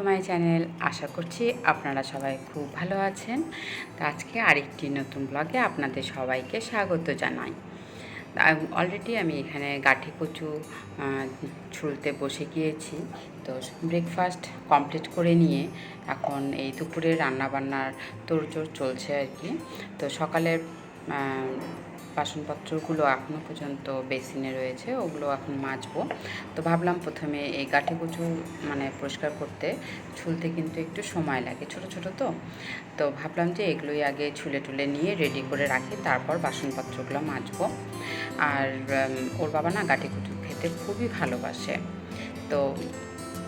To my channel আশা করছি আপনারা সবাই খুব ভালো আছেন। তো আজকে আরেকটি নতুন ব্লগে আপনাদের সবাইকে স্বাগত জানাই। অলরেডি আমি এখানে গাঠি কচু ছুলতে বসে গিয়েছি। তো ব্রেকফাস্ট কমপ্লিট করে নিয়ে এখন এই দুপুরে রান্নাবান্নার তোড়জোড় চলছে আর কি। তো সকালের বাসনপত্রগুলো এখনও পর্যন্ত বেসিনে রয়েছে, ওগুলো এখন মাজবো। তো ভাবলাম প্রথমে এই গাঠি কচু মানে পরিষ্কার করতে। ছুলতে কিন্তু একটু সময় লাগে, ছোট ছোট তো। তো ভাবলাম যে এগুলোই আগে ছুলে টুলে নিয়ে রেডি করে রাখি, তারপর বাসনপত্রগুলো মাজবো। আর ওর বাবা না গাঠি কচু খেতে খুবই ভালোবাসে। তো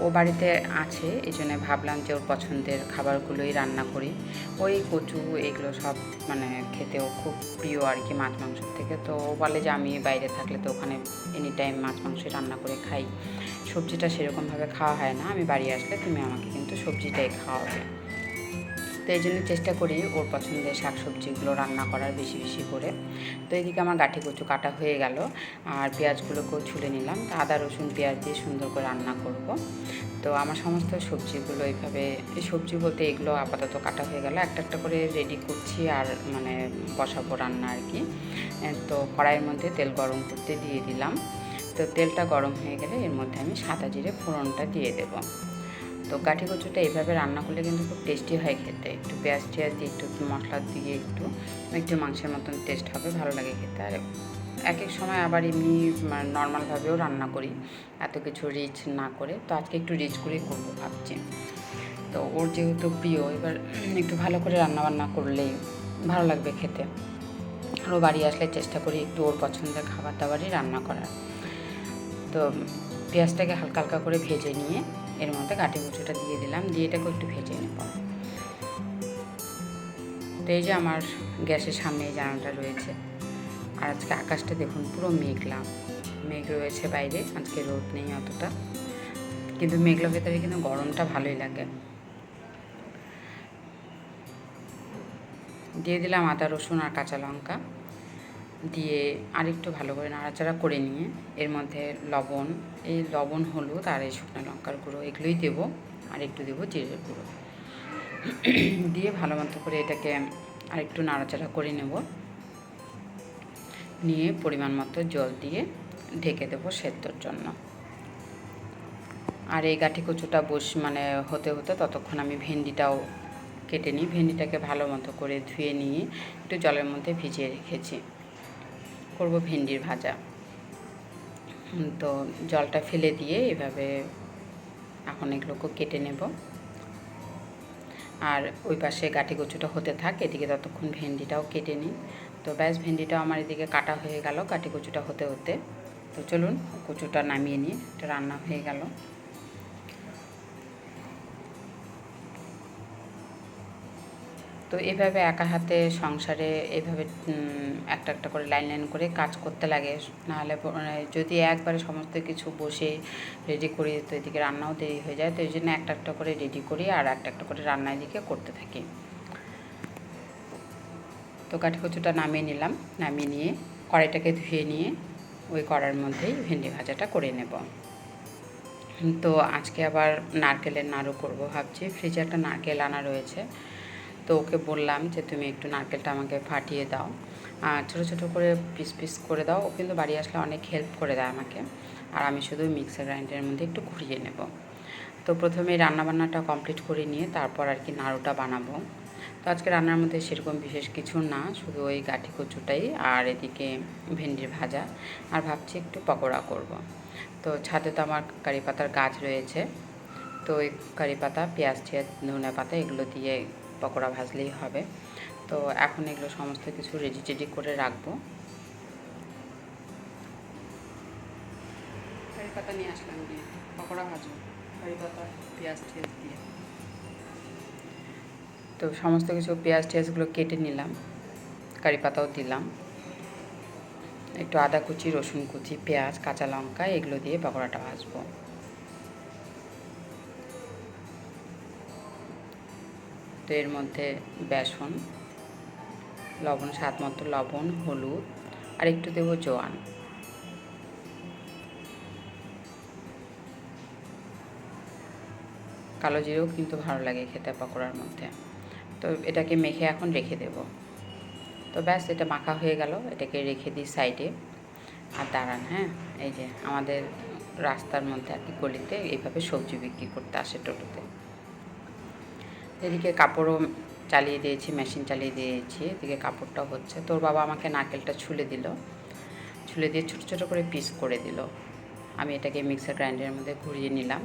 ও বাড়িতে আছে, এই জন্য ভাবলাম যে ওর পছন্দের খাবারগুলোই রান্না করি। ওই কচু এগুলো সব মানে খেতেও খুব প্রিয় আর কি মাছ মাংসের থেকে। তো ও বলে যে আমি বাইরে থাকলে তো ওখানে এনি টাইম মাছ মাংস রান্না করে খাই। সবজিটা সেরকমভাবে খাওয়া হয় না। আমি বাড়ি আসলে তুমি আমাকে কিন্তু সবজিটাই খাওয়াবে। তো এই জন্য চেষ্টা করি ওর পছন্দের শাক সবজিগুলো রান্না করার বেশি বেশি করে। তো এদিকে আমার গাঠি কচু কাটা হয়ে গেল আর পেঁয়াজগুলোকেও ছুলে নিলাম। তো আদা, রসুন, পেঁয়াজ দিয়ে সুন্দর করে রান্না করব। তো আমার সমস্ত সবজিগুলো এইভাবে, এই সবজি বলতে এগুলো আপাতত কাটা হয়ে গেল। একটা একটা করে রেডি করছি আর মানে বসাবো রান্না আর কি। তো কড়াইয়ের মধ্যে তেল গরম করতে দিয়ে দিলাম। তো তেলটা গরম হয়ে গেলে এর মধ্যে আমি সাদা জিরে ফোড়নটা দিয়ে দেবো। তো কাঠি কচুটা এইভাবে রান্না করলে কিন্তু খুব টেস্টি হয় খেতে। একটু পেঁয়াজ টেয়াজ দিয়ে, একটু মশলা দিয়ে একটু একটু মাংসের মতন টেস্ট হবে, ভালো লাগে খেতে। আর এক এক সময় আবার এমনি নর্মালভাবেও রান্না করি, এত কিছু রিচ না করে। তো আজকে একটু রিচ করেই করব ভাবছি। তো ওর যেহেতু প্রিয়, এবার একটু ভালো করে রান্না বান্না করলেই ভালো লাগবে খেতে। আর ও বাড়ি আসলে চেষ্টা করি একটু ওর পছন্দের খাবার দাবারই রান্না করার। তো পেঁয়াজটাকে হালকা হালকা করে ভেজে নিয়ে এর মধ্যে কাঠি কুচুটা দিয়ে দিলাম, দিয়ে এটাকে একটু ভেজে নেব। তো এই যে আমার গ্যাসের সামনে এই জানালাটা রয়েছে, আর আজকে আকাশটা দেখুন পুরো মেঘলা। মেঘ রয়েছে বাইরে, আজকে রোদ নেই অতটা, কিন্তু মেঘলা ভেতরে কিন্তু গরমটা ভালোই লাগে। দিয়ে দিলাম আদা রসুন আর কাঁচা লঙ্কা। দিয়ে আরেকটু ভালো করে নাড়াচাড়া করে নিয়ে এর মধ্যে লবণ, এই লবণ, হলুদ আর এই শুকনো লঙ্কার গুঁড়ো এগুলোই দেবো আর একটু দেবো জিরের গুঁড়ো। দিয়ে ভালো মতো করে এটাকে আরেকটু নাড়াচাড়া করে নেব। নিয়ে পরিমাণ মতো জল দিয়ে ঢেকে দেবো সেদ্ধর জন্য। আর এই গাঠি কচুটা বস মানে হতে হতে ততক্ষণ আমি ভেন্ডিটাও কেটে নিই। ভেন্ডিটাকে ভালো মতো করে ধুয়ে নিয়ে একটু জলের মধ্যে ভিজিয়ে রেখেছি। করব ভেন্ডির ভাজা। তো জলটা ফেলে দিয়ে এভাবে এখন এগুলোকে কেটে নেব। আর ওই পাশে গাঠি কচুটা হতে থাক, এদিকে ততক্ষণ ভেন্ডিটাও কেটে নিই। তো ব্যাস, ভেন্ডিটাও আমার এদিকে কাটা হয়ে গেল কাটি কচুটা হতে হতে। তো চলুন, কচুটা নামিয়ে নিই, এটা রান্না হয়ে গেল। তো এভাবে একা হাতে সংসারে এভাবে একটা একটা করে লাইন লাইন করে কাজ করতে লাগে। নাহলে মানে যদি একবারে সমস্ত কিছু বসে রেডি করি, তো এদিকে রান্নাও দেরি হয়ে যায়। তো এই জন্য একটা একটা করে রেডি করি আর একটা একটা করে রান্না এদিকে করতে থাকি। তো কাঠি কচুটা নামিয়ে নিলাম। নামিয়ে নিয়ে কড়াইটাকে ধুয়ে নিয়ে ওই কড়ার মধ্যেই ভেন্ডি ভাজাটা করে নেব। তো আজকে আবার নারকেলের নাড়ু করব ভাবছি। ফ্রিজে একটা নারকেল আনা রয়েছে। তো ওকে বললাম যে, তুমি একটু নারকেলটা আমাকে ফাটিয়ে দাও। আর ছোটো ছোটো করে পিস পিস করে দাও। ও কিন্তু বাড়ি আসলে অনেক হেল্প করে দেয় আমাকে। আর আমি শুধু মিক্সার গ্রাইন্ডারের মধ্যে একটু ঘুরিয়ে নেব। তো প্রথমে রান্নাবান্নাটা কমপ্লিট করে নিয়ে তারপর আর কি নাড়ুটা বানাবো। তো আজকে রান্নার মধ্যে সেরকম বিশেষ কিছু না, শুধু ওই গাঠি কচুটাই আর এদিকে ভেন্ডির ভাজা। আর ভাবছি একটু পকোড়া করব। তো ছাদে তো আমার কারি পাতার গাছ রয়েছে। তো ওই কারি পাতা, পেঁয়াজ টিয়াজ ধনে পাতা এগুলো দিয়ে পকোড়া ভাজলেই হবে। তো এখন এগুলো সমস্ত কিছু রেডি টেডি করে রাখব। কারি পাতা নিয়ে আসলাম দিয়ে পকোড়া ভাজবো। কারি পাতা পেঁয়াজ টিয়াজ দিয়ে। তো সমস্ত কিছু পেঁয়াজ টিয়াজগুলো কেটে নিলাম কারি পাতাও দিলাম। একটু আদা কুচি রসুন কুচি পেঁয়াজ কাঁচা লঙ্কা এগুলো দিয়ে পকোড়াটা ভাজবো। তো এর মধ্যে বেসন, লবণ, স্বাদ মতো লবণ, হলুদ, আর একটু দেবো জোয়ান। কালো জিরেও কিন্তু ভালো লাগে খেতে পকোড়ার মধ্যে। তো এটাকে মেখে এখন রেখে দেব। তো ব্যাস, এটা মাখা হয়ে গেল। এটাকে রেখে দিই সাইডে। আর দাঁড়ান হ্যাঁ? এই যে আমাদের রাস্তার মধ্যে আর কি গলিতে এইভাবে সবজি বিক্রি করতে আসে টোটোতে। এদিকে কাপড়ও চালিয়ে দিয়েছি মেশিন চালিয়ে দিয়েছি, এদিকে কাপড়টা হচ্ছে। তোর বাবা আমাকে নারকেলটা ছুলে দিল। ছুলে দিয়ে ছোটো ছোটো করে পিস করে দিল। আমি এটাকে মিক্সার গ্রাইন্ডারের মধ্যে ঘুরিয়ে নিলাম।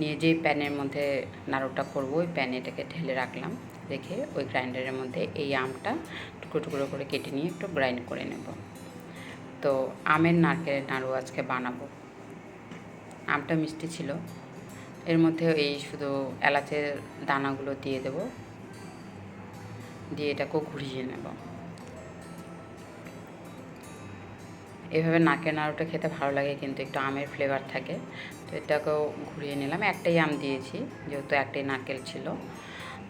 নিয়ে যেই প্যানের মধ্যে নাড়ুটা করব, ওই প্যানে এটাকে ঢেলে রাখলাম। রেখে ওই গ্রাইন্ডারের মধ্যে এই আমটা টুকরো টুকরো করে কেটে নিয়ে একটু গ্রাইন্ড করে নেব। তো আমের নারকেলের নাড়ু আজকে বানাবো। আমটা মিষ্টি ছিল। এর মধ্যে এই শুধু এলাচের দানাগুলো দিয়ে দেব। দিয়ে এটাকেও ঘুরিয়ে নেব। এভাবে নাকের নাড়ুটা খেতে ভালো লাগে কিন্তু একটু আমের ফ্লেভার থাকে। তো এটাকেও ঘুরিয়ে নিলাম। একটাই আম দিয়েছি, যেহেতু একটাই নারকেল ছিল।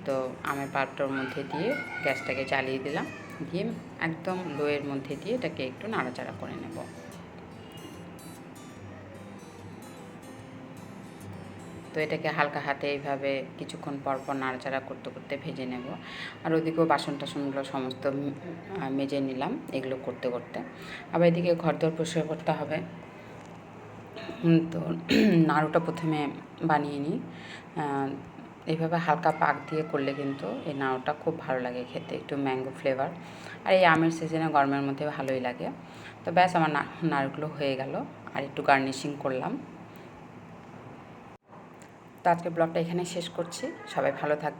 তো আমের পাল্পটার মধ্যে দিয়ে গ্যাসটাকে জ্বালিয়ে দিলাম। দিয়ে একদম লোয়ের মধ্যে দিয়ে এটাকে একটু নাড়াচাড়া করে নেব। তো এটাকে হালকা হাতে এইভাবে কিছুক্ষণ পর পর নাড়াচাড়া করতে করতে ভেজে নেব। আর ওদিকেও বাসন টাসনগুলো সমস্ত মেজে নিলাম এগুলো করতে করতে। আবার এদিকে ঘর দর পরিষ্কার করতে হবে। তো নাড়ুটা প্রথমে বানিয়ে নিই। এইভাবে হালকা পাক দিয়ে করলে কিন্তু এই নাড়ুটা খুব ভালো লাগে খেতে, একটু ম্যাঙ্গো ফ্লেভার। আর এই আমের সিজনে গরমের মধ্যে ভালোই লাগে। তো ব্যাস আমার নাড়ুগুলো হয়ে গেল। আর একটু গার্নিশিং করলাম। তো আজকে ব্লগটা এখানে শেষ করছি। সবাই ভালো থাকবেন।